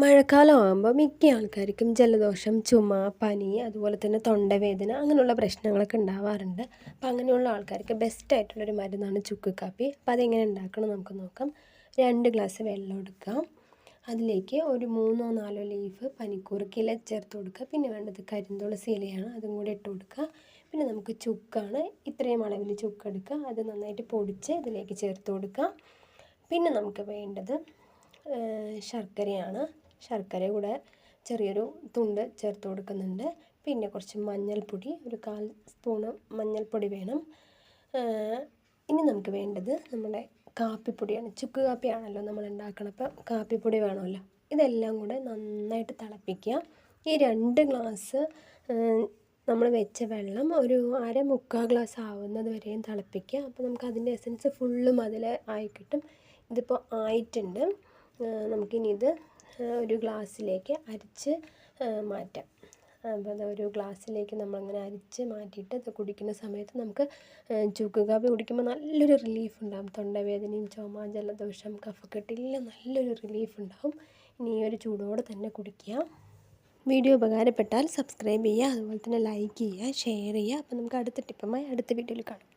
മഴക്കാലം ആകുമ്പോൾ മിക്ക ആൾക്കാർക്കും ജലദോഷം ചുമ പനി അതുപോലെ തന്നെ തൊണ്ടവേദന അങ്ങനെയുള്ള പ്രശ്നങ്ങളൊക്കെ ഉണ്ടാവാറുണ്ട്. അപ്പം അങ്ങനെയുള്ള ആൾക്കാർക്ക് ബെസ്റ്റ് ആയിട്ടുള്ളൊരു മരുന്നാണ് ചുക്ക് കാപ്പി അപ്പോൾ അതെങ്ങനെ ഉണ്ടാക്കണം നമുക്ക് നോക്കാം. രണ്ട് ഗ്ലാസ് വെള്ളം എടുക്കാം. അതിലേക്ക് ഒരു മൂന്നോ നാലോ ലീഫ് പനിക്കൂർക്ക് ഇല ചേർത്ത് കൊടുക്കുക. പിന്നെ വേണ്ടത് കരിന്തുളസി ഇലയാണ് അതും കൂടി ഇട്ട് കൊടുക്കുക. പിന്നെ നമുക്ക് ചുക്കാണ് ഇത്രയും അളവിൽ ചുക്ക് എടുക്കുക. അത് നന്നായിട്ട് പൊടിച്ച് ഇതിലേക്ക് ചേർത്ത് കൊടുക്കുക. പിന്നെ നമുക്ക് വേണ്ടത് ശർക്കരയാണ്. ശർക്കര കൂടെ ചെറിയൊരു തുണ്ട് ചേർത്ത് കൊടുക്കുന്നുണ്ട്. പിന്നെ കുറച്ച് മഞ്ഞൾപ്പൊടി ഒരു കാൽ സ്പൂണ് മഞ്ഞൾപ്പൊടി വേണം. ഇനി നമുക്ക് വേണ്ടത് നമ്മുടെ കാപ്പിപ്പൊടിയാണ്. ചുക്ക് കാപ്പിയാണല്ലോ നമ്മൾ ഉണ്ടാക്കണം അപ്പം കാപ്പിപ്പൊടി വേണമല്ലോ. ഇതെല്ലാം കൂടെ നന്നായിട്ട് തിളപ്പിക്കുക. ഈ രണ്ട് ഗ്ലാസ് നമ്മൾ വെച്ച വെള്ളം ഒരു അര മുക്കാൽ ഗ്ലാസ് ആവുന്നത് വരെയും തിളപ്പിക്കുക. അപ്പോൾ നമുക്ക് അതിന്റെ എസൻസ് ഫുള്ളും അതിൽ ആയി കിട്ടും. ഇതിപ്പോൾ ആയിട്ടുണ്ട്. നമുക്കിനി ഇത് ഒരു ഗ്ലാസ്സിലേക്ക് അരിച്ച് മാറ്റാം. അപ്പോൾ ഒരു ഗ്ലാസ്സിലേക്ക് നമ്മളങ്ങനെ അരിച്ച് മാറ്റിയിട്ട് അത് കുടിക്കുന്ന സമയത്ത് നമുക്ക് ചുക്ക് കാപ്പി കുടിക്കുമ്പോൾ നല്ലൊരു റിലീഫ് ഉണ്ടാകും തൊണ്ടവേദനയും ചുമ ജലദോഷം കഫക്കെട്ടെല്ലാം നല്ലൊരു റിലീഫ് ഉണ്ടാകും ഇനി ഈ ഒരു ചൂടോടെ തന്നെ കുടിക്കുക. വീഡിയോ ഉപകാരപ്പെട്ടാൽ സബ്സ്ക്രൈബ് ചെയ്യുക. അതുപോലെ തന്നെ ലൈക്ക് ചെയ്യുക ഷെയർ ചെയ്യുക. അപ്പോൾ നമുക്ക് അടുത്ത ടിപ്പുമായി അടുത്ത വീഡിയോയിൽ കാണാം.